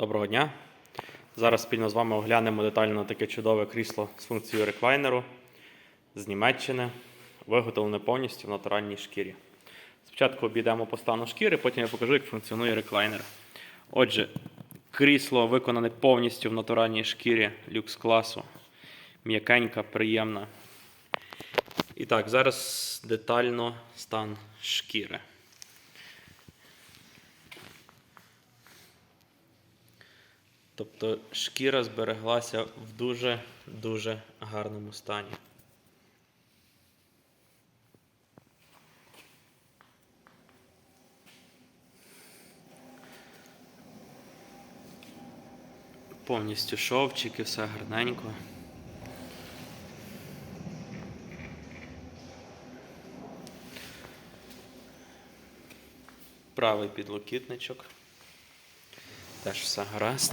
Доброго дня. Зараз спільно з вами оглянемо детально таке чудове крісло з функцією реклайнеру з Німеччини, виготовлене повністю в натуральній шкірі. Спочатку обійдемо по стану шкіри, потім я покажу, як функціонує реклайнер. Отже, крісло виконане повністю в натуральній шкірі люкс класу. М'якенька, приємна. І так, зараз детально стан шкіри. Тобто шкіра збереглася в дуже-дуже гарному стані. Повністю шовчики, все гарненько. Правий підлокітничок. Теж все гаразд.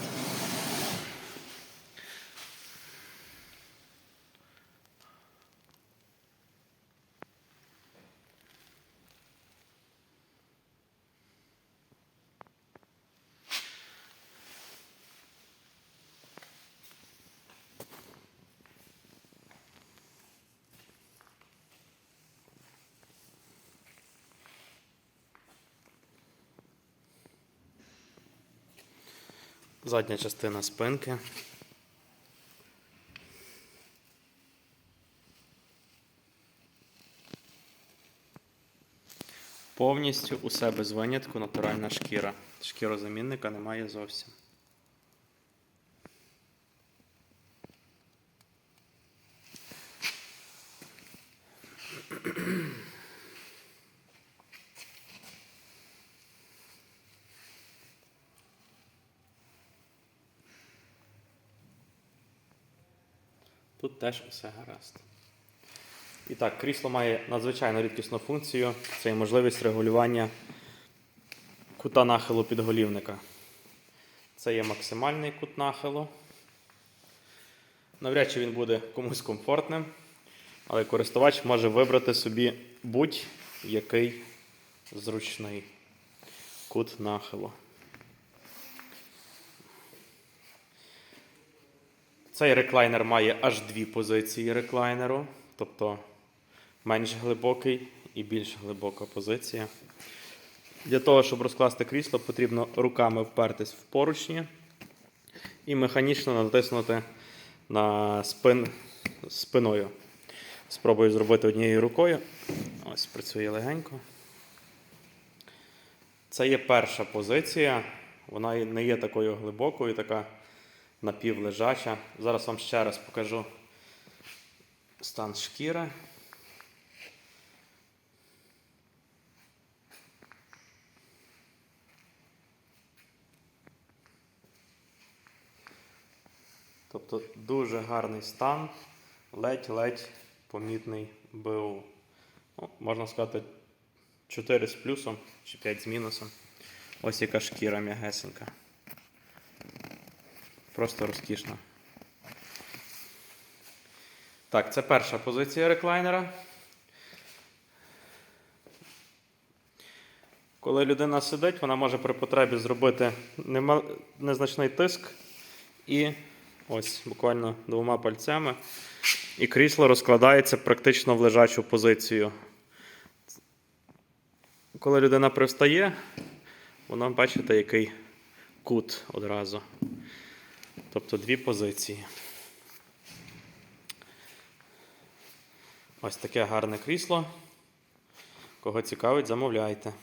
Задня частина спинки. Повністю усе без винятку натуральна шкіра. Шкірозамінника немає зовсім. Тут теж усе гаразд. І так, крісло має надзвичайно рідкісну функцію. Це є можливість регулювання кута нахилу підголівника. Це є максимальний кут нахилу. Навряд чи він буде комусь комфортним, але користувач може вибрати собі будь-який зручний кут нахилу. Цей реклайнер має аж дві позиції реклайнеру, тобто менш глибокий і більш глибока позиція. Для того, щоб розкласти крісло, потрібно руками впертись в поручні і механічно натиснути на спин спиною. Спробую зробити однією рукою. Ось працює легенько. Це є перша позиція. Вона не є такою глибокою, така напівлежача. Зараз вам ще раз покажу стан шкіри. Тобто дуже гарний стан, ледь-ледь помітний БУ. Ну, можна сказати, 4 з плюсом чи 5 з мінусом. Ось яка шкіра м'ягесенька. Просто розкішно. Так, це перша позиція реклайнера. Коли людина сидить, вона може при потребі зробити незначний тиск і ось буквально двома пальцями. І крісло розкладається практично в лежачу позицію. Коли людина привстає, вона бачите, який кут одразу. Тобто дві позиції. Ось таке гарне крісло. Кого цікавить, замовляйте.